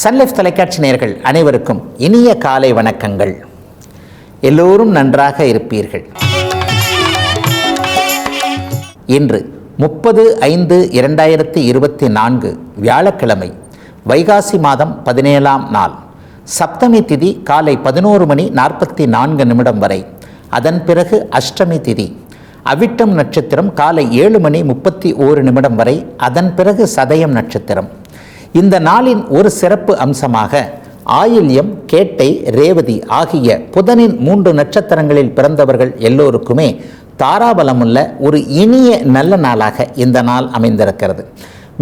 Sun Life தொலைக்காட்சி நேயர்கள் அனைவருக்கும் இனிய காலை வணக்கங்கள். எல்லோரும் நன்றாக இருப்பீர்கள். இன்று முப்பது ஐந்து இரண்டாயிரத்தி இருபத்தி நான்கு வியாழக்கிழமை வைகாசி மாதம் பதினேழாம் நாள். சப்தமி திதி காலை பதினோரு மணி நாற்பத்தி நான்கு நிமிடம் வரை. அதன் பிறகு அஷ்டமி திதி. அவிட்டம் நட்சத்திரம் காலை ஏழு மணி முப்பத்தி ஓரு நிமிடம் வரை. அதன் பிறகு சதயம் நட்சத்திரம். இந்த நாளின் ஒரு சிறப்பு அம்சமாக ஆயில்யம் கேட்டை ரேவதி ஆகிய புதனின் மூன்று நட்சத்திரங்களில் பிறந்தவர்கள் எல்லோருக்குமே தாராபலமுள்ள ஒரு இனிய நல்ல நாளாக இந்த நாள் அமைந்திருக்கிறது.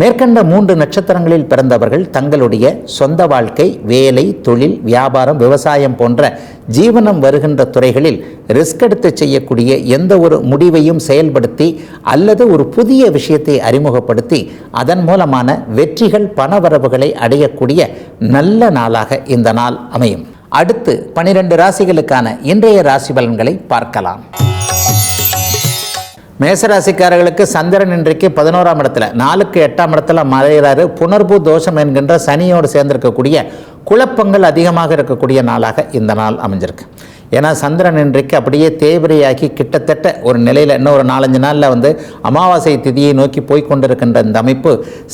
மேற்கண்ட மூன்று நட்சத்திரங்களில் பிறந்தவர்கள் தங்களுடைய சொந்த வாழ்க்கை வேலை தொழில் வியாபாரம் விவசாயம் போன்ற ஜீவனம் வருகின்ற துறைகளில் ரிஸ்க் எடுத்து செய்யக்கூடிய எந்த ஒரு முடிவையும் செயல்படுத்தி அல்லது ஒரு புதிய விஷயத்தை அறிமுகப்படுத்தி அதன் மூலமான வெற்றிகள் பணவரவுகளை அடையக்கூடிய நல்ல நாளாக இந்த நாள் அமையும். அடுத்து பனிரெண்டு ராசிகளுக்கான இன்றைய ராசி பலன்களை பார்க்கலாம். மேசராசிக்காரர்களுக்கு சந்திரன் இன்றைக்கு பதினோராம் இடத்துல நாலுக்கு எட்டாம் இடத்துல மறைகிறாரு. புனர்பு தோஷம் என்கின்ற சனியோடு சேர்ந்திருக்கக்கூடிய குழப்பங்கள் அதிகமாக இருக்கக்கூடிய நாளாக இந்த நாள் அமைஞ்சிருக்கு. ஏன்னா சந்திரன் இன்றைக்கு அப்படியே தேவரையாகி கிட்டத்தட்ட ஒரு நிலையில் இன்னும் ஒரு நாலஞ்சு நாளில் வந்து அமாவாசை திதியை நோக்கி போய் கொண்டிருக்கின்ற இந்த அமைப்பு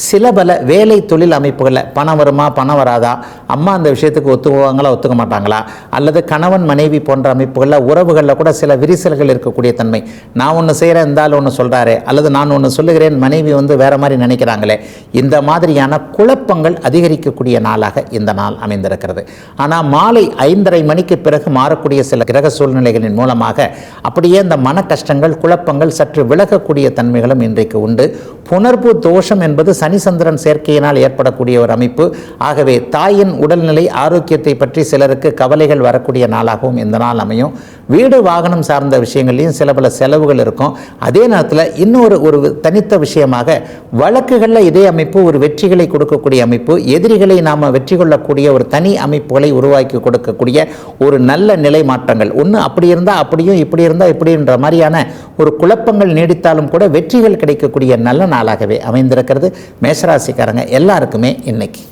சில பல வேலை தொழில் அமைப்புகளில் பணம் வருமா பணம் வராதா அம்மா அந்த விஷயத்துக்கு ஒத்துக்குவாங்களா ஒத்துக்க மாட்டாங்களா? அல்லது கணவன் மனைவி போன்ற அமைப்புகளில் உறவுகளில் கூட சில விரிசல்கள் இருக்கக்கூடிய தன்மை. நான் ஒன்று செய்கிறேன் இருந்தால் ஒன்று சொல்கிறாரு அல்லது நான் ஒன்று சொல்லுகிறேன் மனைவி வந்து வேறு மாதிரி நினைக்கிறாங்களே. இந்த மாதிரியான குழப்பங்கள் அதிகரிக்கக்கூடிய நாளாக இந்த நாள் அமைந்திருக்கிறது. ஆனால் மாலை ஐந்தரை மணிக்கு பிறகு மாறக்கூடிய சில கிரக சூழ்நிலைகளின் மூலமாக அப்படியே இந்த மன கஷ்டங்கள் குழப்பங்கள் சற்று விலகக்கூடிய தன்மைகளும் இன்றைக்கு உண்டு. புணர்வு தோஷம் என்பது சனி சந்திரன் சேர்க்கையினால் ஏற்படக்கூடிய ஒரு அமைப்பு. ஆகவே தாயின் உடல்நிலை ஆரோக்கியத்தை பற்றி சிலருக்கு கவலைகள் வரக்கூடிய நாளாகவும் இந்த நாள் அமையும். வீடு வாகனம் சார்ந்த விஷயங்கள்லையும் சில பல செலவுகள் இருக்கும். அதே நேரத்தில் இன்னொரு ஒரு தனித்த விஷயமாக வழக்குகளில் இதே அமைப்பு ஒரு வெற்றிகளை கொடுக்கக்கூடிய அமைப்பு எதிரிகளை நாம் வெற்றி கொள்ளக்கூடிய ஒரு தனி அமைப்புகளை உருவாக்கி கொடுக்கக்கூடிய ஒரு நல்ல நிலை மாற்றங்கள். ஒன்று அப்படி இருந்தால் அப்படியும் இப்படி இருந்தால் இப்படின்ற மாதிரியான ஒரு குழப்பங்கள் நீடித்தாலும் கூட வெற்றிகள் கிடைக்கக்கூடிய நல்ல நாளாகவே அமைந்திருக்கிறது மேஷராசிக்காரங்க எல்லாருக்குமே இன்னைக்கு.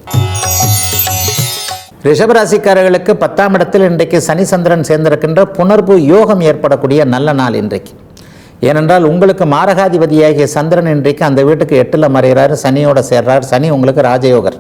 ரிஷபராசிக்காரர்களுக்கு பத்தாம் இடத்தில் இன்றைக்கு சனி சந்திரன் சேர்ந்திருக்கின்ற புணர்வு யோகம் ஏற்படக்கூடிய நல்ல நாள் இன்றைக்கு. ஏனென்றால் உங்களுக்கு மாரகாதிபதியாகிய சந்திரன் இன்றைக்கு அந்த வீட்டுக்கு எட்டில் மறைகிறார் சனியோட சேர்றார். சனி உங்களுக்கு ராஜயோகர்.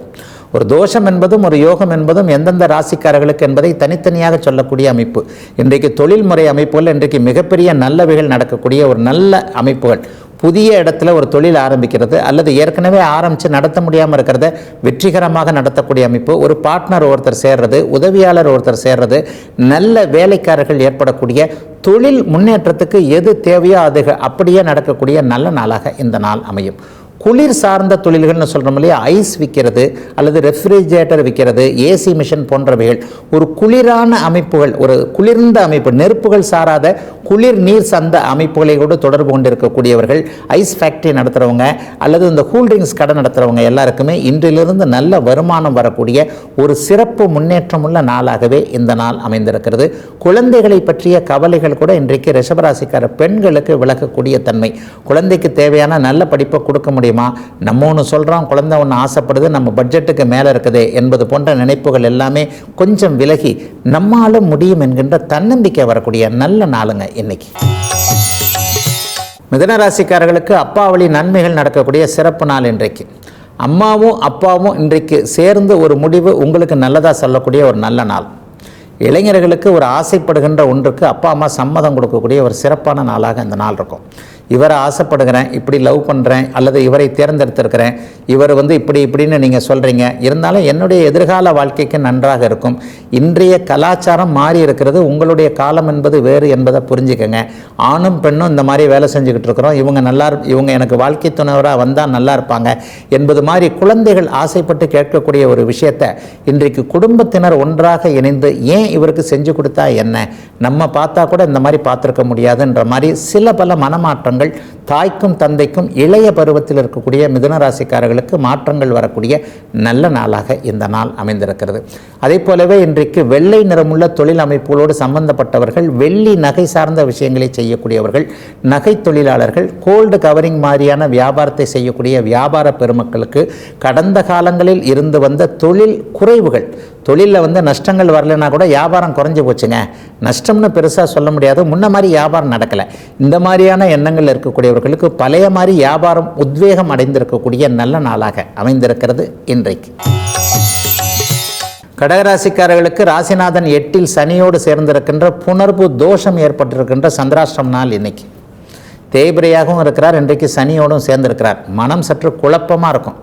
ஒரு தோஷம் என்பதும் ஒரு யோகம் என்பதும் எந்தெந்த ராசிக்காரர்களுக்கு என்பதை தனித்தனியாக சொல்லக்கூடிய அமைப்பு. இன்றைக்கு தொழில்முறை அமைப்புகள் இன்றைக்கு மிகப்பெரிய நல்லவைகள் நடக்கக்கூடிய ஒரு நல்ல அமைப்புகள். புதிய இடத்துல ஒரு தொழில் ஆரம்பிக்கிறது அல்லது ஏற்கனவே ஆரம்பித்து நடத்த முடியாமல் இருக்கிறத வெற்றிகரமாக நடத்தக்கூடிய அமைப்பு. ஒரு பார்ட்னர் ஒருத்தர் சேர்றது உதவியாளர் ஒருத்தர் சேர்றது நல்ல வேலைக்காரர்கள் ஏற்படக்கூடிய தொழில் முன்னேற்றத்துக்கு எது தேவையோ அது அப்படியே நடக்கக்கூடிய நல்ல நாளாக இந்த நாள் அமையும். குளிர் சார்ந்த தொழில்கள்னு சொல்கிறோம் இல்லையா? ஐஸ் விற்கிறது அல்லது ரெஃப்ரிஜரேட்டர் விற்கிறது ஏசி மிஷின் போன்றவைகள். ஒரு குளிரான அமைப்புகள் ஒரு குளிர்ந்த அமைப்பு நெருப்புகள் சாராத குளிர் நீர் சார்ந்த அமைப்புகளை கூட தொடர்பு கொண்டிருக்கக்கூடியவர்கள் ஐஸ் ஃபேக்ட்ரி நடத்துகிறவங்க அல்லது இந்த கூல்ட்ரிங்க்ஸ் கடை நடத்துகிறவங்க எல்லாருக்குமே இன்றிலிருந்து நல்ல வருமானம் வரக்கூடிய ஒரு சிறப்பு முன்னேற்றமுள்ள நாளாகவே இந்த நாள் அமைந்திருக்கிறது. குழந்தைகளை பற்றிய கவலைகள் கூட இன்றைக்கு ரிஷபராசிக்கார பெண்களுக்கு விலகக்கூடிய தன்மை. குழந்தைக்கு தேவையான நல்ல படிப்பை கொடுக்க முடியும் நம்ம ஒன்று சொல்கிறோம் குழந்தை ஒன்று ஆசைப்படுது நம்ம பட்ஜெட்டுக்கு மேலே இருக்குது என்பது போன்ற நினைப்புகள் எல்லாமே கொஞ்சம் விலகி நம்மாலும் முடியும் என்கின்ற தன்னம்பிக்கை வரக்கூடிய நல்ல நாளுங்க இன்னைக்கு. மிதனராசிக்காரர்களுக்கு அப்பா வழி நன்மைகள் நடக்கக்கூடிய சிறப்பு நாள் இன்றைக்கு. அம்மாவும் அப்பாவும் இன்றைக்கு சேர்ந்து ஒரு முடிவு உங்களுக்கு நல்லதாக சொல்லக்கூடிய ஒரு நல்ல நாள். இளைஞர்களுக்கு ஒரு ஆசைப்படுகின்ற ஒன்றுக்கு அப்பா அம்மா சம்மதம் கொடுக்கக்கூடிய ஒரு சிறப்பான நாளாக இந்த நாள் இருக்கும். இவரை ஆசைப்படுகிறேன் இப்படி லவ் பண்ணுறேன் அல்லது இவரை தேர்ந்தெடுத்திருக்கிறேன் இவர் வந்து இப்படி இப்படின்னு நீங்கள் சொல்கிறீங்க இருந்தாலும் என்னுடைய எதிர்கால வாழ்க்கைக்கு நன்றாக இருக்கும். இன்றைய கலாச்சாரம் மாறி இருக்கிறது உங்களுடைய காலம் என்பது வேறு என்பதை புரிஞ்சுக்கங்க. ஆணும் பெண்ணும் இந்த மாதிரி வேலை செஞ்சுக்கிட்டு இருக்கிறோம். இவங்க நல்லா இவங்க எனக்கு வாழ்க்கை துணைவராக வந்தால் நல்லா இருப்பாங்க என்பது மாதிரி குழந்தைகள் ஆசைப்பட்டு கேட்கக்கூடிய ஒரு விஷயத்தை இன்றைக்கு குடும்பத்தினர் ஒன்றாக இணைந்து ஏன் இவருக்கு செஞ்சு கொடுத்தா என்ன? நம்ம பார்த்தா கூட இந்த மாதிரி பார்த்துருக்க முடியாதுன்ற மாதிரி சில பல மனமாற்றம் மனமாற்றங்கள் தாய்க்கும் தந்தைக்கும் இளைய பருவத்தில் இருக்கக்கூடிய மிதுன ராசிக்காரர்களுக்கு மாற்றங்கள் வரக்கூடிய நல்ல நாளாக இந்த நாள் அமைந்திருக்கிறது. அதே போலவே இன்றைக்கு வெள்ளை நிறமுள்ள தொழில் அமைப்புகளோடு சம்பந்தப்பட்டவர்கள் வெள்ளி நகை சார்ந்த விஷயங்களை செய்யக்கூடியவர்கள் நகை தொழிலாளர்கள் கோல்டு கவரிங் மாதிரியான வியாபாரத்தை செய்யக்கூடிய வியாபார பெருமக்களுக்கு கடந்த காலங்களில் இருந்து வந்த தொழில் குறைவுகள் தொழிலில் வந்து நஷ்டங்கள் வரலைன்னா கூட வியாபாரம் குறைஞ்சி போச்சுங்க. நஷ்டம்னு பெருசாக சொல்ல முடியாது. முன்ன மாதிரி வியாபாரம் நடக்கலை. இந்த மாதிரியான எண்ணங்கள் இருக்கக்கூடியவர்களுக்கு பழைய மாதிரி வியாபாரம் உத்வேகம் அடைந்திருக்கக்கூடிய நல்ல நாளாக அமைந்திருக்கிறது இன்றைக்கு. கடகராசிக்காரர்களுக்கு ராசிநாதன் எட்டில் சனியோடு சேர்ந்திருக்கின்ற புணர்வு தோஷம் ஏற்பட்டிருக்கின்ற சந்திராஷ்டிரம் நாள் இன்னைக்கு. தேய்பிரையாகவும் இருக்கிறார். இன்றைக்கு சனியோடும் சேர்ந்திருக்கிறார். மனம் சற்று குழப்பமாக இருக்கும்.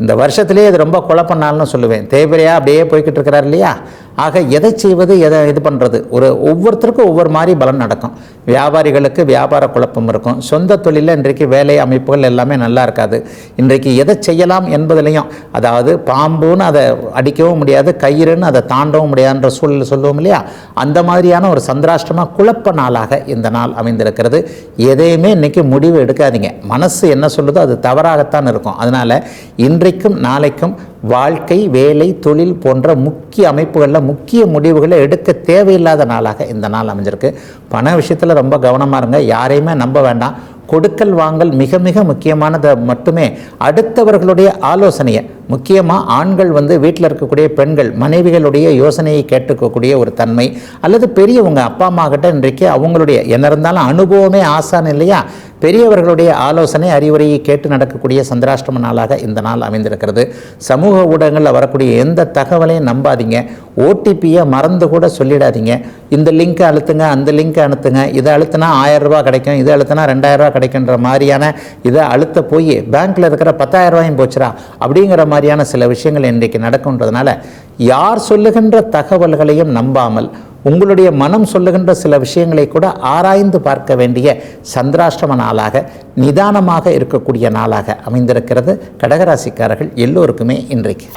இந்த வருஷத்திலே இது ரொம்ப குழப்ப நாள்னு சொல்லுவேன். தேய்பிரையாக அப்படியே போய்கிட்டு இருக்கிறார் இல்லையா? ஆக எதை செய்வது எதை இது பண்ணுறது ஒரு ஒவ்வொருத்தருக்கும் ஒவ்வொரு மாதிரி பலன் நடக்கும். வியாபாரிகளுக்கு வியாபார குழப்பம் இருக்கும். சொந்த தொழிலில் இன்றைக்கு வேலை அமைப்புகள் எல்லாமே நல்லா இருக்காது. இன்றைக்கு எதை செய்யலாம் என்பதிலையும் அதாவது பாம்புன்னு அதை அடிக்கவும் முடியாது கயிறுன்னு அதை தாண்டவும் முடியாதுன்ற சூழல் சொல்லுவோம் இல்லையா? அந்த மாதிரியான ஒரு சந்திராஷ்டமாக குழப்ப நாளாக இந்த நாள் அமைந்திருக்கிறது. எதையுமே இன்றைக்கி முடிவு எடுக்காதீங்க. மனசு என்ன சொல்லுதோ அது தவறாகத்தான் இருக்கும். அதனால் இன்றைக்கும் நாளைக்கும் வாழ்க்கை வேலை தொழில் போன்ற முக்கிய அமைப்புகளில் முக்கிய முடிவுகளை எடுக்க தேவையில்லாத நாளாக இந்த நாள் அமைஞ்சிருக்கு. பண விஷயத்தில் ரொம்ப கவனமாக இருங்க. யாரையுமே நம்ப வேண்டாம். கொடுக்கல் வாங்கல் மிக மிக முக்கியமானதை மட்டுமே. அடுத்தவர்களுடைய ஆலோசனையை முக்கியமாக ஆண்கள் வந்து வீட்டில் இருக்கக்கூடிய பெண்கள் மனைவிகளுடைய யோசனையை கேட்டுக்கக்கூடிய ஒரு தன்மை அல்லது பெரியவங்க அப்பா அம்மா கிட்ட இன்றைக்கு அவங்களுடைய என்ன இருந்தாலும் அனுபவமே ஆசான் இல்லையா? பெரியவர்களுடைய ஆலோசனை அறிவுரையை கேட்டு நடக்கக்கூடிய சந்திராஷ்டம நாளாக இந்த நாள் அமைந்திருக்கிறது. சமூக ஊடகங்களில் வரக்கூடிய எந்த தகவலையும் நம்பாதீங்க. ஓடிபியை மறந்து கூட சொல்லிடாதீங்க. இந்த லிங்க்கை அழுத்துங்க அந்த லிங்க்கை அழுத்துங்க இதை அழுத்தினா ஆயிரம் ரூபாய் கிடைக்கும் இதை அழுத்தினா ரெண்டாயிரம் ரூபாய் கிடைக்கின்ற மாதிரியான இதை அழுத்த போய் பேங்க்கில் இருக்கிற பத்தாயிரம் ரூபாயும் போச்சுரா அப்படிங்கிற மாதிரியான சில விஷயங்கள் இன்றைக்கு நடக்குன்றதுனால யார் சொல்லுகின்ற தகவல்களையும் நம்பாமல் உங்களுடைய மனம் சொல்லுகின்ற சில விஷயங்களை கூட ஆராய்ந்து பார்க்க வேண்டிய சந்திராஷ்டம நாளாக நிதானமாக இருக்கக்கூடிய நாளாக அமைந்திருக்கிறது கடகராசிக்காரர்கள் எல்லோருக்குமே இன்றைக்கு.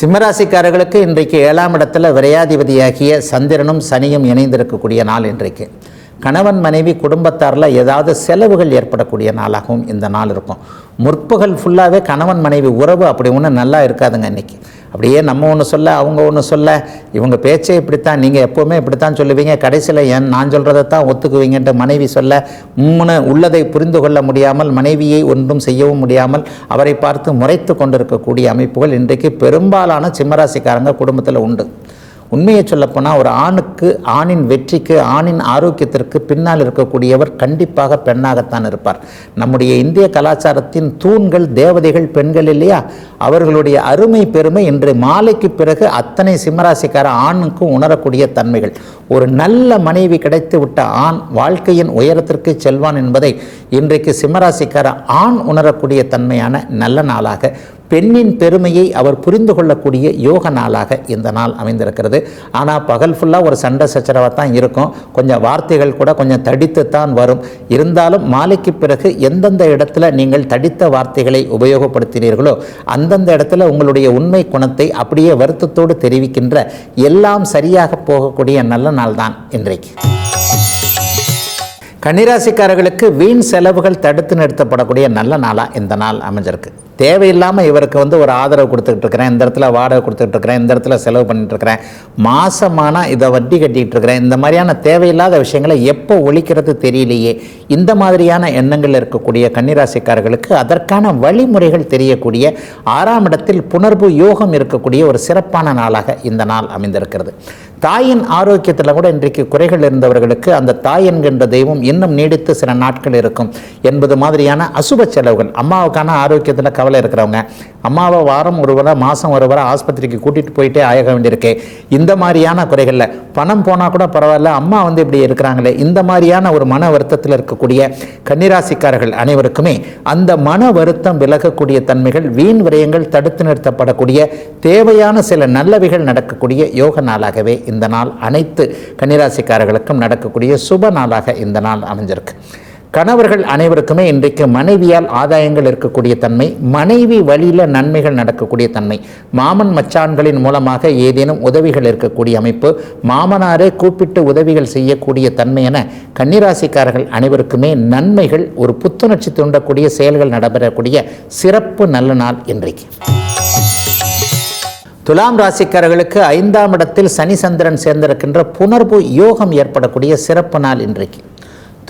சிம்மராசிக்காரர்களுக்கு இன்றைக்கு ஏழாம் இடத்துல விரையாதிபதியாகிய சந்திரனும் சனியும் இணைந்திருக்கக்கூடிய நாள் இன்றைக்கு. கணவன் மனைவி குடும்பத்தாரில் ஏதாவது செலவுகள் ஏற்படக்கூடிய நாளாகவும் இந்த நாள் இருக்கும். முற்பகல் ஃபுல்லாகவே கணவன் மனைவி உறவு அப்படி ஒன்று நல்லா இருக்காதுங்க இன்னைக்கு. அப்படியே நம்ம ஒன்று சொல்ல அவங்க ஒன்று சொல்ல இவங்க பேச்சே இப்படித்தான் நீங்கள் எப்போவுமே இப்படித்தான் சொல்லுவீங்க. கடைசியில் என் நான் சொல்கிறத தான் ஒத்துக்குவீங்கன்ட்டு மனைவி சொல்ல முன்னு உள்ளதை புரிந்து கொள்ள முடியாமல் மனைவியை ஒன்றும் செய்யவும் முடியாமல் அவரை பார்த்து முறைத்து கொண்டிருக்கக்கூடிய அமைப்புகள் இன்றைக்கு பெரும்பாலான சிம்மராசிக்காரங்க குடும்பத்தில் உண்டு. உண்மையை சொல்லப்போனால் ஒரு ஆணுக்கு ஆணின் வெற்றிக்கு ஆணின் ஆரோக்கியத்திற்கு பின்னால் இருக்கக்கூடியவர் கண்டிப்பாக பெண்ணாகத்தான் இருப்பார். நம்முடைய இந்திய கலாச்சாரத்தின் தூண்கள் தேவதைகள் பெண்கள் இல்லையா? அவர்களுடைய அருமை பெருமை இன்று மாலைக்கு பிறகு அத்தனை சிம்மராசிக்கார ஆணுக்கும் உணரக்கூடிய தன்மைகள். ஒரு நல்ல மனைவி கிடைத்து விட்ட ஆண் வாழ்க்கையின் உயரத்திற்கு செல்வான் என்பதை இன்றைக்கு சிம்மராசிக்கார ஆண் உணரக்கூடிய தன்மையான நல்ல நாளாக பெண்ணின் பெருமையை அவர் புரிந்து கொள்ளக்கூடிய யோக நாளாக இந்த நாள் அமைந்திருக்கிறது. ஆனால் பகல் ஃபுல்லாக ஒரு சண்டை சச்சரவாக தான் இருக்கும். கொஞ்சம் வார்த்தைகள் கூட கொஞ்சம் தடித்து தான் வரும். இருந்தாலும் மாலைக்கு பிறகு எந்தெந்த இடத்துல நீங்கள் தடித்த வார்த்தைகளை உபயோகப்படுத்தினீர்களோ அந்தந்த இடத்துல உங்களுடைய உண்மை குணத்தை அப்படியே வருத்தத்தோடு தெரிவிக்கின்ற எல்லாம் சரியாக போகக்கூடிய நல்ல நாள் தான் இன்றைக்கு. கன்னிராசிக்காரர்களுக்கு வீண் செலவுகள் தடுத்து நிறுத்தப்படக்கூடிய நல்ல நாளாக இந்த நாள் அமைஞ்சிருக்கு. தேவையில்லாமல் இவருக்கு வந்து ஒரு ஆதரவு கொடுத்துக்கிட்டு இருக்கிறேன். இந்த இடத்துல வாடகை கொடுத்துட்டு இருக்கிறேன். இந்த இடத்துல செலவு பண்ணிட்டு இருக்கிறேன். இதை வட்டி கட்டிட்டு இருக்கிறேன். இந்த மாதிரியான தேவையில்லாத விஷயங்களை எப்போ ஒழிக்கிறது தெரியலையே. இந்த மாதிரியான எண்ணங்கள் இருக்கக்கூடிய கன்னிராசிக்காரர்களுக்கு அதற்கான வழிமுறைகள் தெரியக்கூடிய ஆறாம் இடத்தில் புணர்வு யோகம் இருக்கக்கூடிய ஒரு சிறப்பான நாளாக இந்த நாள் அமைந்திருக்கிறது. தாயின் ஆரோக்கியத்தில் கூட இன்றைக்கு குறைகள் இருந்தவர்களுக்கு அந்த தாய் என்கின்ற தெய்வம் இன்னும் நீடித்து சில நாட்கள் இருக்கும் என்பது மாதிரியான அசுப செலவுகள் அம்மாவுக்கான ஆரோக்கியத்தில் கவலை இருக்கிறவங்க. அம்மாவை வாரம் ஒருவரை மாதம் ஒருவரை ஆஸ்பத்திரிக்கு கூட்டிகிட்டு போயிட்டே ஆக வேண்டியிருக்கு. இந்த மாதிரியான குறைகளில் பணம் போனால் கூட பரவாயில்ல அம்மா வந்து இப்படி இருக்கிறாங்களே. இந்த மாதிரியான ஒரு மன வருத்தத்தில் இருக்கக்கூடிய கன்னிராசிக்காரர்கள் அனைவருக்குமே அந்த மன வருத்தம் விலகக்கூடிய தன்மைகள் வீண் விரயங்கள் தடுத்து நிறுத்தப்படக்கூடிய தேவையான சில நல்லவைகள் நடக்கக்கூடிய யோக நாளாகவே இந்த நாள் அனைத்து கன்னிராசிக்காரர்களுக்கும் நடக்கக்கூடிய சுப நாளாக இந்த நாள் அமைஞ்சிருக்கு. கணவர்கள் அனைவருக்குமே இன்றைக்கு மனைவியால் ஆதாயங்கள் இருக்கக்கூடிய தன்மை மனைவி வழியில் நன்மைகள் நடக்கக்கூடிய தன்மை. மாமன் மச்சான்களின் மூலமாக ஏதேனும் உதவிகள் இருக்கக்கூடிய அமைப்பு மாமனாரே கூப்பிட்டு உதவிகள் செய்யக்கூடிய தன்மை என கன்னிராசிக்காரர்கள் அனைவருக்குமே நன்மைகள் ஒரு புத்துணர்ச்சி தூண்டக்கூடிய செயல்கள் நடைபெறக்கூடிய சிறப்பு நல்ல நாள் இன்றைக்கு. துலாம் ராசிக்காரர்களுக்கு ஐந்தாம் இடத்தில் சனி சந்திரன் சேர்ந்திருக்கின்ற புணர்வு யோகம் ஏற்படக்கூடிய சிறப்பு நாள் இன்றைக்கு.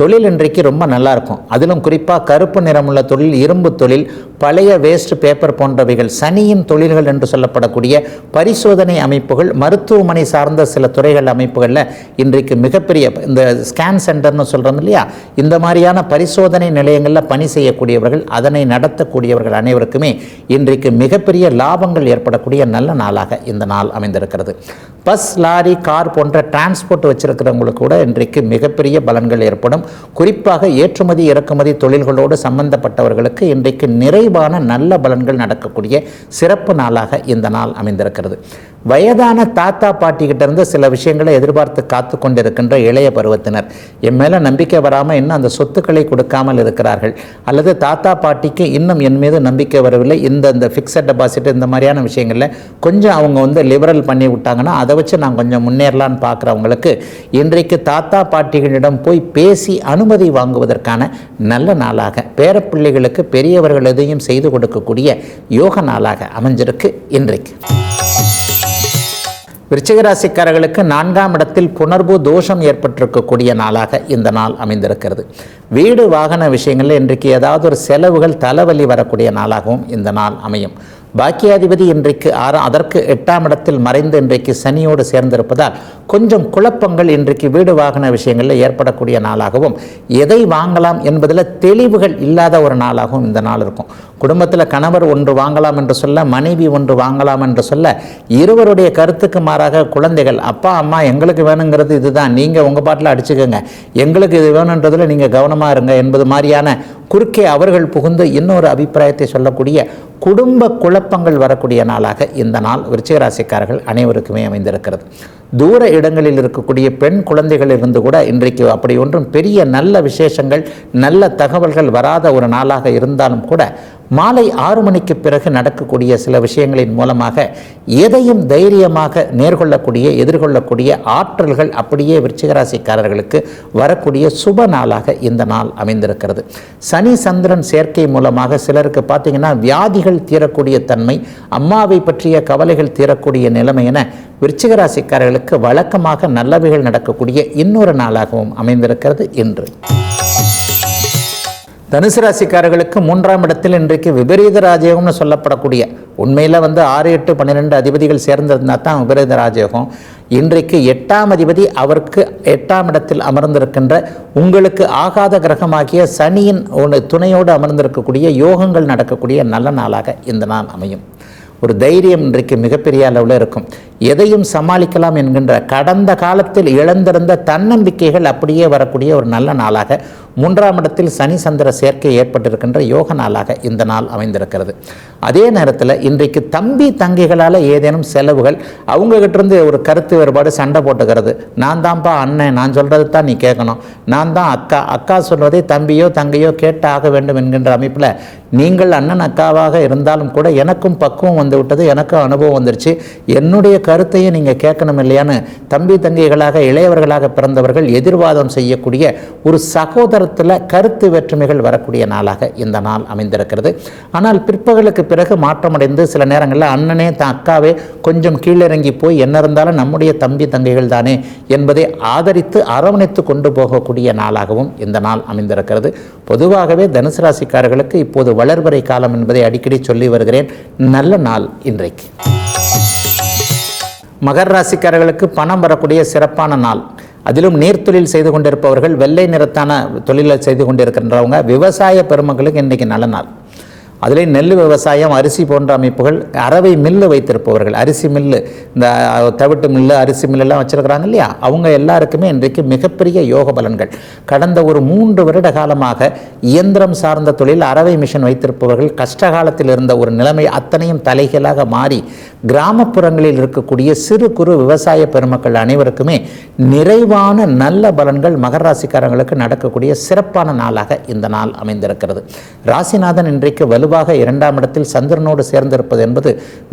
தொழில் இன்றைக்கு ரொம்ப நல்லாயிருக்கும். அதிலும் குறிப்பாக கருப்பு நிறமுள்ள தொழில் இரும்பு தொழில் பழைய வேஸ்ட் பேப்பர் போன்றவைகள் சனியின் தொழில்கள் என்று சொல்லப்படக்கூடிய பரிசோதனை அமைப்புகள் மருத்துவமனை சார்ந்த சில துறைகள் அமைப்புகளில் இன்றைக்கு மிகப்பெரிய இந்த ஸ்கேன் சென்டர்னு சொல்கிறோம் இல்லையா? இந்த மாதிரியான பரிசோதனை நிலையங்களில் பணி செய்யக்கூடியவர்கள் அதனை நடத்தக்கூடியவர்கள் அனைவருக்குமே இன்றைக்கு மிகப்பெரிய லாபங்கள் ஏற்படக்கூடிய நல்ல நாளாக இந்த நாள் அமைந்திருக்கிறது. பஸ் லாரி கார் போன்ற டிரான்ஸ்போர்ட் வச்சிருக்கிறவங்களுக்கு கூட இன்றைக்கு மிகப்பெரிய பலன்கள் ஏற்படும். குறிப்பாக ஏற்றுமதி இறக்குமதி தொழில்களோடு சம்பந்தப்பட்டவர்களுக்கு இன்றைக்கு நிறைவான நல்ல பலன்கள் நடக்கக்கூடிய சிறப்பு நாளாக இந்த நாள் அமைந்திருக்கிறது. வயதான தாத்தா பாட்டிக்கிட்ட இருந்து சில விஷயங்களை எதிர்பார்த்து காத்து கொண்டிருக்கின்ற இளைய பருவத்தினர். என் மேலே நம்பிக்கை வராமல் இன்னும் அந்த சொத்துக்களை கொடுக்காமல் இருக்கிறார்கள்? அல்லது தாத்தா பாட்டிக்கு இன்னும் என் மீது நம்பிக்கை வரவில்லை? இந்த இந்த ஃபிக்ஸட் டெபாசிட் இந்த மாதிரியான விஷயங்களில் கொஞ்சம் அவங்க வந்து லிபரல் பண்ணி விட்டாங்கன்னா அதை வச்சு நான் கொஞ்சம் முன்னேறலான்னு பார்க்குறவங்களுக்கு இன்றைக்கு தாத்தா பாட்டிகளிடம் போய் பேசி அனுமதி வாங்குவதற்கான நல்ல நாளாக பேரப்பிள்ளைகளுக்கு பெரியவர்கள் எதையும் செய்து கொடுக்கக்கூடிய யோக நாளாக அமைஞ்சிருக்கு இன்றைக்கு. விருச்சிகராசிக்காரர்களுக்கு நான்காம் இடத்தில் புணர்வு தோஷம் ஏற்பட்டிருக்கக்கூடிய நாளாக இந்த நாள் அமைந்திருக்கிறது. வீடு வாகன விஷயங்களில் இன்றைக்கு ஏதாவது ஒரு செலவுகள் தலைவலி வரக்கூடிய நாளாகவும் இந்த நாள் அமையும். பாக்கியாதிபதி இன்றைக்கு ஆறாம் அதற்கு எட்டாம் இடத்தில் மறைந்து இன்றைக்கு சனியோடு சேர்ந்திருப்பதால் கொஞ்சம் குழப்பங்கள் இன்றைக்கு வீடு வாகன விஷயங்களில் ஏற்படக்கூடிய நாளாகவும் எதை வாங்கலாம் என்பதில் தெளிவுகள் இல்லாத ஒரு நாளாகவும் இந்த நாள் இருக்கும். குடும்பத்தில் கணவர் ஒன்று வாங்கலாம் என்று சொல்ல மனைவி ஒன்று வாங்கலாம் என்று சொல்ல இருவருடைய கருத்துக்கு மாறாக குழந்தைகள் அப்பா அம்மா எங்களுக்கு வேணுங்கிறது இதுதான். நீங்கள் உங்கள் பாட்டில் அடிச்சுக்கோங்க. எங்களுக்கு இது வேணுன்றதில் நீங்கள் கவனமாக இருங்க என்பது மாதிரியான குறுக்கே அவர்கள் புகுந்து இன்னொரு அபிப்பிராயத்தை சொல்லக்கூடிய குடும்ப குழப்பங்கள் வரக்கூடிய நாளாக இந்த நாள் விருச்சிகராசிக்காரர்கள் அனைவருக்குமே அமைந்திருக்கிறது. தூர இடங்களில் இருக்கக்கூடிய பெண் குழந்தைகள் இருந்து கூட இன்றைக்கு அப்படி ஒன்றும் பெரிய நல்ல விசேஷங்கள் நல்ல தகவல்கள் வராத ஒரு நாளாக இருந்தாலும் கூட மாலை ஆறு மணிக்கு பிறகு நடக்கக்கூடிய சில விஷயங்களின் மூலமாக எதையும் தைரியமாக நேர்கொள்ளக்கூடிய எதிர்கொள்ளக்கூடிய ஆற்றல்கள் அப்படியே விருச்சிகராசிக்காரர்களுக்கு வரக்கூடிய சுப நாளாக இந்த நாள் அமைந்திருக்கிறது. சனி சந்திரன் சேர்க்கை மூலமாக சிலருக்கு பார்த்தீங்கன்னா வியாதிகள் தீரக்கூடிய தன்மை அம்மாவை பற்றிய கவலைகள் தீரக்கூடிய நிலைமை என விருச்சிகராசிக்காரர்களுக்கு வழக்கமாக நல்லவைகள் நடக்கக்கூடிய இன்னொரு நாளாகவும் அமைந்திருக்கிறது இன்று. தனுசு ராசிக்காரர்களுக்கு மூன்றாம் இடத்தில் இன்றைக்கு விபரீத ராஜயோகம்னு சொல்லப்படக்கூடிய உண்மையில் வந்து ஆறு எட்டு பன்னிரெண்டு அதிபதிகள் சேர்ந்திருந்தால் தான் விபரீத ராஜயோகம். இன்றைக்கு எட்டாம் அதிபதி அவருக்கு எட்டாம் இடத்தில் அமர்ந்திருக்கின்ற உங்களுக்கு ஆகாத கிரகமாகிய சனியின் துணையோடு அமர்ந்திருக்கக்கூடிய யோகங்கள் நடக்கக்கூடிய நல்ல நாளாக இந்த நாள் அமையும். ஒரு தைரியம் இன்றைக்கு மிகப்பெரிய அளவில் இருக்கும். எதையும் சமாளிக்கலாம் என்கின்ற கடந்த காலத்தில் இழந்திருந்த தன்னம்பிக்கைகள் அப்படியே வரக்கூடிய ஒரு நல்ல நாளாக மூன்றாம் இடத்தில் சனி சந்திர சேர்க்கை ஏற்பட்டிருக்கின்ற யோக நாளாக இந்த நாள் அமைந்திருக்கிறது. அதே நேரத்தில் இன்றைக்கு தம்பி தங்கைகளால் ஏதேனும் செலவுகள் அவங்ககிட்ட இருந்து ஒரு கருத்து வேறுபாடு சண்டை போட்டுக்கிறது. நான் தான்ப்பா அண்ணன் நான் சொல்கிறது தான் நீ கேட்கணும் நான் தான் அக்கா அக்கா சொல்வதை தம்பியோ தங்கையோ கேட்டு ஆக வேண்டும் என்கின்ற அமைப்பில் நீங்கள் அண்ணன் அக்காவாக இருந்தாலும் கூட எனக்கும் பக்குவம் வந்து விட்டது எனக்கும் அனுபவம் வந்துருச்சு. என்னுடைய கருத்தையும் நீங்கள் கேட்கணும் இல்லையான்னு தம்பி தங்கைகளாக இளையவர்களாக பிறந்தவர்கள் எதிர்வாதம் செய்யக்கூடிய ஒரு சகோதரத்தில் கருத்து வேற்றுமைகள் வரக்கூடிய நாளாக இந்த நாள் அமைந்திருக்கிறது. ஆனால் பிற்பகலுக்கு பிறகு மாற்றமடைந்து சில நேரங்களில் அண்ணனே தான் அக்காவே கொஞ்சம் கீழிறங்கி போய் என்ன இருந்தாலும் நம்முடைய தம்பி தங்கைகள் தானே என்பதை ஆதரித்து அரவணைத்து கொண்டு போகக்கூடிய நாளாகவும் இந்த நாள் அமைந்திருக்கிறது. பொதுவாகவே தனுசு ராசிக்காரர்களுக்கு இப்போது வளர்வரை காலம் என்பதை அடிக்கடி சொல்லி வருகிறேன். நல்ல நாள். இன்றைக்கு. மகர் ராசிக்காரர்களுக்கு பணம் வரக்கூடிய சிறப்பான நாள். அதிலும் நீர்த்தொழில் செய்து கொண்டிருப்பவர்கள் வெள்ளை நிறத்தான தொழிலை செய்து கொண்டிருக்கின்றவங்க விவசாய பெருமக்களுக்கு இன்றைக்கி நல்ல நாள். அதிலே நெல் விவசாயம் அரிசி போன்ற அமைப்புகள் அரவை மில்லு வைத்திருப்பவர்கள். அரிசி மில்லு இந்த தவிட்டு மில்லு அரிசி மில்லெல்லாம் வச்சுருக்கிறாங்க இல்லையா? அவங்க எல்லாருக்குமே இன்றைக்கு மிகப்பெரிய யோக பலன்கள். கடந்த ஒரு மூன்று வருட காலமாக இயந்திரம் சார்ந்த தொழில் அறவை மிஷின் வைத்திருப்பவர்கள் கஷ்ட காலத்தில் இருந்த ஒரு நிலைமை அத்தனையும் தலைகீழாக மாறி கிராமப்புறங்களில் இருக்கக்கூடிய சிறு குறு விவசாய பெருமக்கள் அனைவருக்குமே நிறைவான நல்ல பலன்கள் மகர ராசிக்காரங்களுக்கு நடக்கக்கூடிய சிறப்பான நாளாக இந்த நாள் அமைந்திருக்கிறது. ராசிநாதன் இன்றைக்கு வலுவாக இரண்டாம் இடத்தில் சந்திரனோடு சேர்ந்திருப்பது என்பது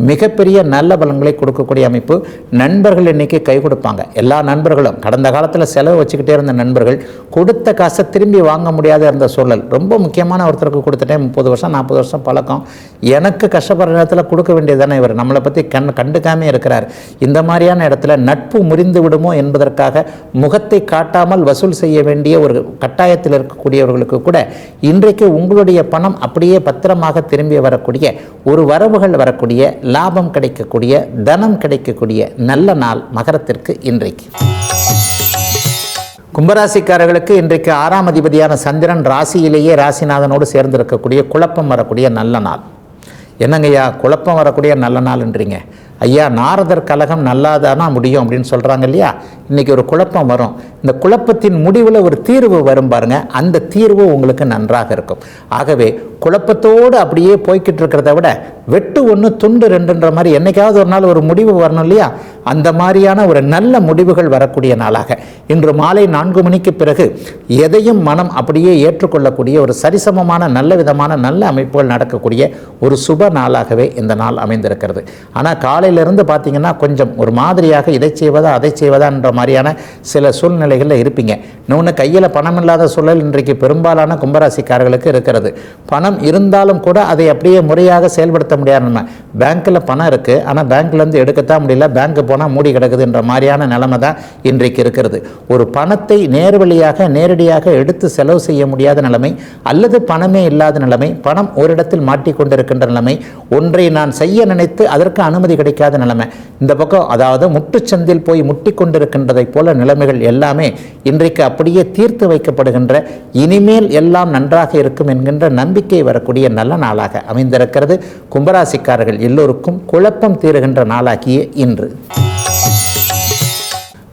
மிகப்பெரிய நல்ல பலன்களை கொடுக்கக்கூடிய அமைப்பு. நண்பர்கள் இன்னைக்கு கை கொடுப்பாங்க. எல்லா நண்பர்களும் கடந்த காலத்தில் செலவு வச்சுக்கிட்டே இருந்த நண்பர்கள் கொடுத்த காசை திரும்பி வாங்க முடியாத இருந்த சூழல். ரொம்ப முக்கியமான ஒருத்தருக்கு கொடுத்துட்டேன். முப்பது வருஷம் நாற்பது வருஷம் பழக்கம். எனக்கு கஷ்டப்படுற நேரத்தில் கொடுக்க வேண்டியதானே இவர். நம்மளை பற்றி கண் கண்டுக்காமே இருக்கிறார். இந்த மாதிரியான இடத்துல நட்பு முறிந்து விடுமோ என்பதற்காக முகத்தை காட்டாமல் வசூல் செய்ய வேண்டிய ஒரு கட்டாயத்தில் இருக்கக்கூடியவர்களுக்கு கூட இன்றைக்கு உங்களுடைய பணம் அப்படியே பத்திரமாக திரும்பி வரக்கூடிய ஒரு வரவுகள் வரக்கூடிய லாபம் கிடைக்கக்கூடிய தனம் கிடைக்கக்கூடிய நல்ல நாள் மகரத்திற்கு இன்றைக்கு. கும்பராசிக்காரர்களுக்கு இன்றைக்கு ஆறாம் அதிபதியான சந்திரன் ராசியிலேயே ராசிநாதனோடு சேர்ந்திருக்கக்கூடிய குழப்பம் வரக்கூடிய நல்ல நாள். என்னங்கய்யா குழப்பம் வரக்கூடிய நல்ல நாள்ன்றீங்க. ஐயா நாரதர் கலகம் நல்லாதானா முடியும் அப்படின்னு சொல்கிறாங்க இல்லையா? இன்றைக்கி ஒரு குழப்பம் வரும். இந்த குழப்பத்தின் முடிவில் ஒரு தீர்வு வரும் பாருங்க. அந்த தீர்வு உங்களுக்கு நன்றாக இருக்கும். ஆகவே குழப்பத்தோடு அப்படியே போய்கிட்டு இருக்கிறத விட வெட்டு ஒன்று துண்டு ரெண்டுன்ற மாதிரி என்றைக்காவது ஒரு நாள் ஒரு முடிவு வரணும் இல்லையா? அந்த மாதிரியான ஒரு நல்ல முடிவுகள் வரக்கூடிய நாளாக. இன்று மாலை நான்கு மணிக்கு பிறகு எதையும் மனம் அப்படியே ஏற்றுக்கொள்ளக்கூடிய ஒரு சரிசமமான நல்ல விதமான நல்ல அமைப்புகள் நடக்கக்கூடிய ஒரு சுப நாளாகவே இந்த நாள் அமைந்திருக்கிறது. ஆனால் காலையிலிருந்து பார்த்தீங்கன்னா கொஞ்சம் ஒரு மாதிரியாக இதை செய்வதா அதை செய்வதான்ற மாதிரியான சில சூழ்நிலைகளில் இருப்பீங்க. இன்னொன்று கையில் பணம் இல்லாத சூழல் இன்றைக்கு பெரும்பாலான கும்பராசிக்காரர்களுக்கு இருக்கிறது. பணம் இருந்தாலும் கூட அதை அப்படியே முறையாக செயல்படுத்த முடியாது. நம்ம பேங்க்கில் பணம் இருக்குது ஆனால் பேங்க்லேருந்து எடுக்கத்தான் முடியல. பேங்க்கு போனால் மூடி கிடக்குதுன்ற மாதிரியான நிலைமை தான் இன்றைக்கு இருக்கிறது. ஒரு பணத்தை நேர்வழியாக நேரடியாக எடுத்து செலவு செய்ய முடியாத நிலைமை அல்லது பணமே இல்லாத நிலைமை பணம் ஓரிடத்தில் மாட்டிக்கொண்டிருக்கின்ற நிலைமை ஒன்றை நான் செய்ய நினைத்து அதற்கு அனுமதி கிடைக்காத நிலைமை. இந்த பக்கம் அதாவது முட்டுச்சந்தில் போய் முட்டிக்கொண்டிருக்கின்ற முட்டிக்கொண்டிருக்கின்றதைப் போல நிலைமைகள் எல்லாமே இன்றைக்கு அப்படியே தீர்த்து வைக்கப்படுகின்ற இனிமேல் எல்லாம் நன்றாக இருக்கும் என்கின்ற நம்பிக்கை வரக்கூடிய நல்ல நாளாக அமைந்திருக்கிறது. கும்பராசிக்காரர்கள் எல்லோருக்கும் குழப்பம் தீருகின்ற நாளாகிய இன்று.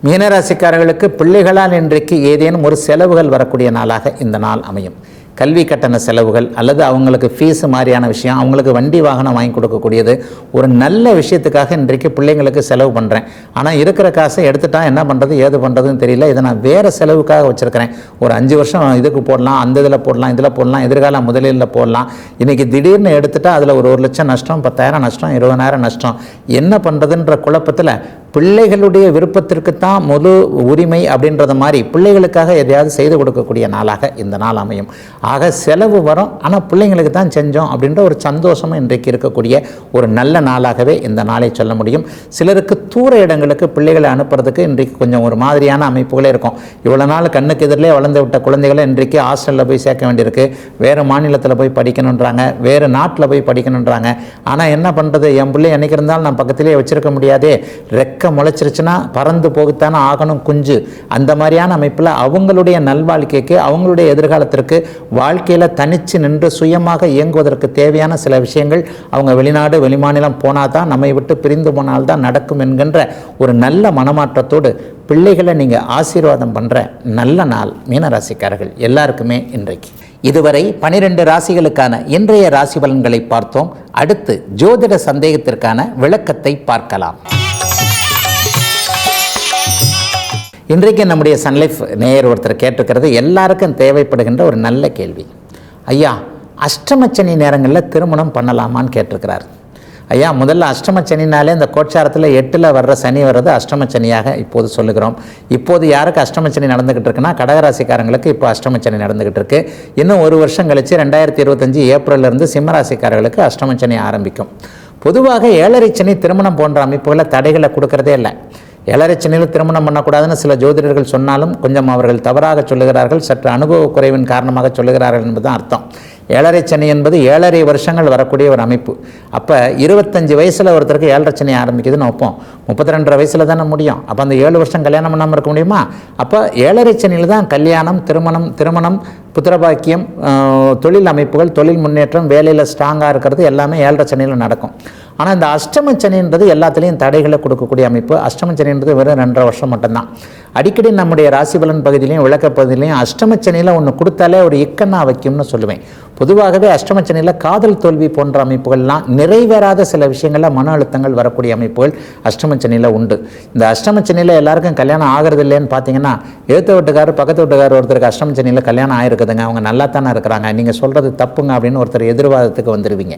மீனராசிக்காரர்களுக்கு பிள்ளைகளால் இன்றைக்கு ஏதேனும் ஒரு செலவுகள் வரக்கூடிய நாளாக இந்த நாள் அமையும். கல்வி கட்டண செலவுகள் அல்லது அவங்களுக்கு ஃபீஸு மாதிரியான விஷயம் அவங்களுக்கு வண்டி வாகனம் வாங்கி கொடுக்கக்கூடியது ஒரு நல்ல விஷயத்துக்காக இன்றைக்கு பிள்ளைங்களுக்கு செலவு பண்ணுறேன் ஆனால் இருக்கிற காசை எடுத்துட்டா என்ன பண்ணுறது ஏது பண்ணுறதுன்னு தெரியல. இதை நான் வேறு செலவுக்காக வச்சுருக்கிறேன். ஒரு அஞ்சு வருஷம் இதுக்கு போடலாம் அந்த இதில் போடலாம் இதில் போடலாம் எதிர்கால முதலீட்டில் போடலாம். இன்றைக்கி திடீர்னு எடுத்துட்டால் அதில் ஒரு ஒரு லட்சம் நஷ்டம் பத்தாயிரம் நஷ்டம் இருபதாயிரம் நஷ்டம். என்ன பண்ணுறதுன்ற குழப்பத்தில் பிள்ளைகளுடைய விருப்பத்திற்கு தான் முழு உரிமை அப்படின்றத மாதிரி பிள்ளைகளுக்காக எதையாவது செய்து கொடுக்கக்கூடிய நாளாக இந்த நாள் அமையும். ஆக செலவு வரும் ஆனால் பிள்ளைங்களுக்கு தான் செஞ்சோம் அப்படின்ற ஒரு சந்தோஷமும் இன்றைக்கு இருக்கக்கூடிய ஒரு நல்ல நாளாகவே இந்த நாளை சொல்ல முடியும். சிலருக்கு தூர இடங்களுக்கு பிள்ளைகளை அனுப்புறதுக்கு இன்றைக்கு கொஞ்சம் ஒரு மாதிரியான அமைப்புகளே இருக்கும். இவ்வளோ நாள் கண்ணுக்கு எதிரிலே வளர்ந்து விட்ட குழந்தைகளை இன்றைக்கு ஹாஸ்டலில் போய் சேர்க்க வேண்டியிருக்கு. வேறு மாநிலத்தில் போய் படிக்கணுன்றாங்க வேறு நாட்டில் போய் படிக்கணுன்றாங்க. ஆனால் என்ன பண்ணுறது என் பிள்ளை என்றைக்கு இருந்தாலும் நான் பக்கத்திலே வச்சுருக்க முடியாதே. ரெக் ரெக்கை முளைச்சிருச்சுன்னா பறந்து போகத்தானே ஆகணும் குஞ்சு. அந்த மாதிரியான அமைப்பில் அவங்களுடைய நல்வாழ்க்கைக்கு அவங்களுடைய எதிர்காலத்திற்கு வாழ்க்கையில் தனித்து நின்று சுயமாக இயங்குவதற்கு தேவையான சில விஷயங்கள் அவங்க வெளிநாடு வெளிமாநிலம் போனால் தான் நம்மை விட்டு பிரிந்து போனால் தான் நடக்கும் என்கின்ற ஒரு நல்ல மனமாற்றத்தோடு பிள்ளைகளை நீங்கள் ஆசீர்வாதம் பண்ணுற நல்ல நாள் மீனராசிக்காரர்கள் எல்லாருக்குமே இன்றைக்கு. இதுவரை பனிரெண்டு ராசிகளுக்கான இன்றைய ராசி பலன்களை பார்த்தோம். அடுத்து ஜோதிட சந்தேகத்திற்கான விளக்கத்தை பார்க்கலாம். இன்றைக்கு நம்முடைய சன்லைஃப் நேயர் ஒருத்தர் கேட்டிருக்கிறது எல்லாருக்கும் தேவைப்படுகின்ற ஒரு நல்ல கேள்வி. ஐயா அஷ்டமச்சனி நேரங்களில் திருமணம் பண்ணலாமான்னு கேட்டிருக்கிறார். ஐயா முதல்ல அஷ்டமச்சனினாலே இந்த கோட்சாரத்தில் எட்டில் வர்ற சனி வர்றது அஷ்டமச்சனியாக இப்போது சொல்லுகிறோம். இப்போது யாருக்கு அஷ்டமச்சனி நடந்துக்கிட்டு இருக்குன்னா கடகராசிக்காரங்களுக்கு இப்போ அஷ்டமச்சனி நடந்துக்கிட்டு இருக்கு. இன்னும் ஒரு வருஷம் கழித்து ரெண்டாயிரத்தி இருபத்தஞ்சி ஏப்ரல்லேருந்து சிம்மராசிக்காரர்களுக்கு அஷ்டமச்சனி ஆரம்பிக்கும். பொதுவாக ஏழரை சனி திருமணம் போன்ற அமைப்புகளை தடைகளை கொடுக்கறதே இல்லை. எலரச்சனையில் திருமணம் பண்ணக்கூடாதுன்னு சில ஜோதிடர்கள் சொன்னாலும் கொஞ்சம் அவர்கள் தவறாக சொல்லுகிறார்கள் சற்று அனுபவ குறைவின் காரணமாக சொல்லுகிறார்கள் என்பதுதான் அர்த்தம். ஏழரை சனி என்பது ஏழரை வருஷங்கள் வரக்கூடிய ஒரு அமைப்பு. அப்போ இருபத்தஞ்சி வயசில் ஒருத்தருக்கு ஏழரை சனி ஆரம்பிக்குதுன்னு வைப்போம் முப்பத்தி ரெண்டரை வயசில் தானே முடியும். அப்போ அந்த ஏழு வருஷம் கல்யாணம் பண்ணாமல் இருக்க முடியுமா? அப்போ ஏழரை சனியில் தான் கல்யாணம் திருமணம் திருமணம் புத்திரபாக்கியம் தொழில் அமைப்புகள் தொழில் முன்னேற்றம் வேலையில் ஸ்ட்ராங்காக இருக்கிறது எல்லாமே ஏழரை சனியில் நடக்கும். ஆனால் இந்த அஷ்டம சனின்றது எல்லாத்துலேயும் தடைகளை கொடுக்கக்கூடிய அமைப்பு. அஷ்டம சனின்றது வெறும் ரெண்டரை வருஷம் மட்டும்தான். அடிக்கடி நம்முடைய ராசிபலன் பகுதியிலையும் விளக்க பகுதியிலையும் அஷ்டம சனியில் ஒன்று கொடுத்தாலே ஒரு இக்கண்ணா வைக்கும்னு சொல்லுவேன். பொதுவாகவே அஷ்டமச்சனையில் காதல் தோல்வி போன்ற அமைப்புகள்லாம் நிறைவேறாத சில விஷயங்களில் மன அழுத்தங்கள் வரக்கூடிய அமைப்புகள் அஷ்டமச்சனையில் உண்டு. இந்த அஷ்டமச்சனையில் எல்லாருக்கும் கல்யாணம் ஆகிறது இல்லைன்னு பார்த்தீங்கன்னா எழுத்த வீட்டுக்காரர் பக்கத்து வீட்டுக்காரர் ஒருத்தருக்கு அஷ்டமச்சனையில் கல்யாணம் ஆயிருக்குதுங்க. அவங்க நல்லா தானே இருக்கிறாங்க. நீங்கள் சொல்கிறது தப்புங்க அப்படின்னு ஒருத்தர் எதிர்வாதத்துக்கு வந்துடுவீங்க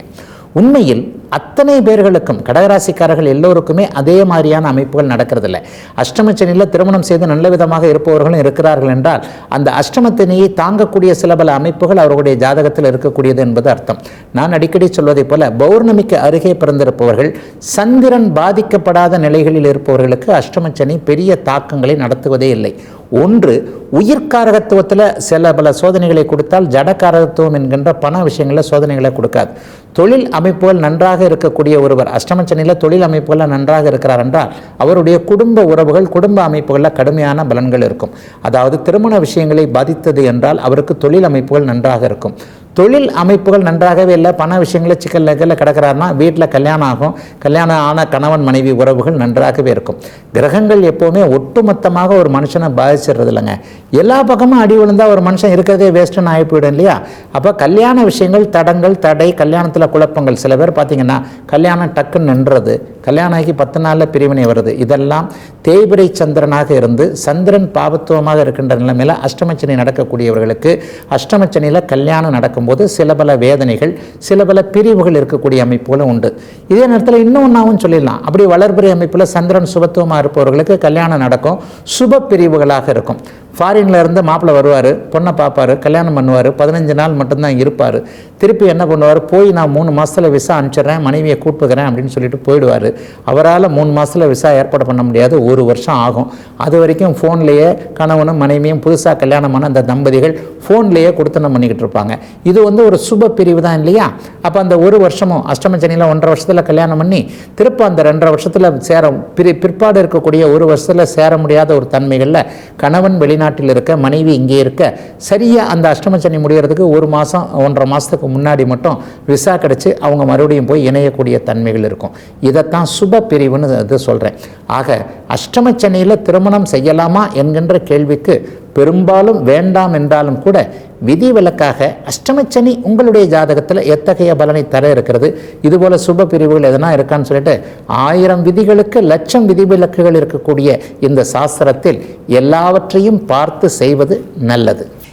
உண்மையில் அத்தனை பேர்களுக்கும் கடகராசிக்காரர்கள் எல்லோருக்குமே அதே மாதிரியான அமைப்புகள் நடக்கிறதில்ல. அஷ்டமச்சனியில் திருமணம் செய்து நல்ல விதமாக இருப்பவர்களும் இருக்கிறார்கள் என்றால் அந்த அஷ்டமத்தினையை தாங்கக்கூடிய சில பல அமைப்புகள் அவர்களுடைய ஜாதகத்தில் இருக்கக்கூடியது என்பது அர்த்தம். நான் அடிக்கடி சொல்வதைப் போல பௌர்ணமிக்கு அருகே பிறந்திருப்பவர்கள் சந்திரன் பாதிக்கப்படாத நிலைகளில் இருப்பவர்களுக்கு அஷ்டமச்சனி பெரிய தாக்கங்களை நடத்துவதே இல்லை. ஒன்று உயிர்காரகத்துவத்தில் சில பல சோதனைகளை கொடுத்தால் ஜடக்காரகத்துவம் என்கின்ற பண விஷயங்களில் சோதனைகளை கொடுக்காது. தொழில் அமைப்புகள் நன்றாக இருக்கக்கூடிய ஒருவர் அஷ்டமச்சனியில் தொழில் அமைப்புகளில் நன்றாக இருக்கிறார் என்றால் அவருடைய குடும்ப உறவுகள் குடும்ப அமைப்புகளில் கடுமையான பலன்கள் இருக்கும். அதாவது திருமண விஷயங்களை பாதித்தது என்றால் அவருக்கு தொழில் அமைப்புகள் நன்றாக இருக்கும். தொழில் அமைப்புகள் நன்றாகவே இல்லை. பண விஷயங்களில் சிக்கல் நகரில் கிடக்கிறாருன்னா வீட்டில் கல்யாணம் ஆகும். கல்யாணம் ஆன கணவன் மனைவி உறவுகள் நன்றாகவே இருக்கும். கிரகங்கள் எப்போவுமே ஒட்டுமொத்தமாக ஒரு மனுஷனை பாதிச்சிடுறது இல்லைங்க எல்லா பக்கமும் அடி விழுந்தா ஒரு மனுஷன் இருக்கிறதே வேஸ்ட்டுன்னு ஆகி போயிடும் இல்லையா? அப்போ கல்யாண விஷயங்கள் தடங்கள் தடை கல்யாணத்தில் குழப்பங்கள். சில பேர் பார்த்தீங்கன்னா கல்யாணம் டக்குன்னு நின்றது கல்யாணம் ஆகி பத்து நாளில் பிரிவினை வருது. இதெல்லாம் தேய்பிரை சந்திரனாக இருந்து சந்திரன் பாவத்துவமாக இருக்கின்ற நிலைமையில் அஷ்டமச்சனி நடக்கக்கூடியவர்களுக்கு அஷ்டமச்சனியில் கல்யாணம் நடக்கும்போது சில பல வேதனைகள் சில பல பிரிவுகள் இருக்கக்கூடிய அமைப்புகளும் உண்டு. இதே நேரத்தில் இன்னும் ஒன்றாவும் சொல்லிடலாம். அப்படி வளர்பிறை அமைப்பில் சந்திரன் சுபத்துவமாக இருப்பவர்களுக்கு கல்யாணம் நடக்கும் சுப பிரிவுகளாக இருக்கும். ஃபாரின்ல இருந்து மாப்பிள்ளை வருவார் பொண்ணை பார்ப்பார் கல்யாணம் பண்ணுவார் பதினஞ்சு நாள் மட்டும்தான் இருப்பார். திருப்பி என்ன பண்ணுவார்? போய் நான் மூணு மாதத்தில் விசா அனுப்பிச்சிடுறேன் மனைவியை கூப்பிட்டுக்கிறேன் அப்படின்னு சொல்லிட்டு போயிடுவார். அவரால் மூணு மாதத்தில் விசா ஏற்பாடு பண்ண முடியாது ஒரு வருஷம் ஆகும். அது வரைக்கும் ஃபோன்லேயே கணவனும் மனைவியும் புதுசாக கல்யாணமான அந்த தம்பதிகள் ஃபோன்லேயே கொடுத்தனம் பண்ணிக்கிட்டு இருப்பாங்க. இது வந்து ஒரு சுப பிரிவு தான் இல்லையா? அப்போ அந்த ஒரு வருஷமும் அஷ்டமச்சனியில் ஒன்றரை வருஷத்தில் கல்யாணம் பண்ணி திருப்ப அந்த ரெண்டரை வருஷத்தில் சேர பிரி பிற்பாடு இருக்கக்கூடிய ஒரு வருஷத்தில் சேர முடியாத ஒரு தன்மைகளில் கணவன் வெளிநாட்டில் இருக்க மனைவி இங்கே இருக்க சரியாக அந்த அஷ்டமச்சனி முடிகிறதுக்கு ஒரு மாதம் ஒன்றரை மாதத்துக்கு முன்னாடி மட்டும் விசா கிடச்சி அவங்க மறுபடியும் போய் இணையக்கூடிய தன்மைகள் இருக்கும். இதைத்தான் சுப பிரிவுன்னு இது சொல்கிறேன் ஆக அஷ்டமச்சனியில் திருமணம் செய்யலாமா என்கின்ற கேள்விக்கு பெரும்பாலும் வேண்டாம் என்றாலும் கூட விதிவிலக்காக அஷ்டமச்சனி உங்களுடைய ஜாதகத்தில் எத்தகைய பலனை தர இருக்கிறது? இதுபோல் சுப பிரிவுகள் எதனா இருக்கான்னு சொல்லிட்டு ஆயிரம் விதிகளுக்கு லட்சம் விதிவிலக்குகள் இருக்கக்கூடிய இந்த சாஸ்திரத்தில் எல்லாவற்றையும் பார்த்து செய்வது நல்லது.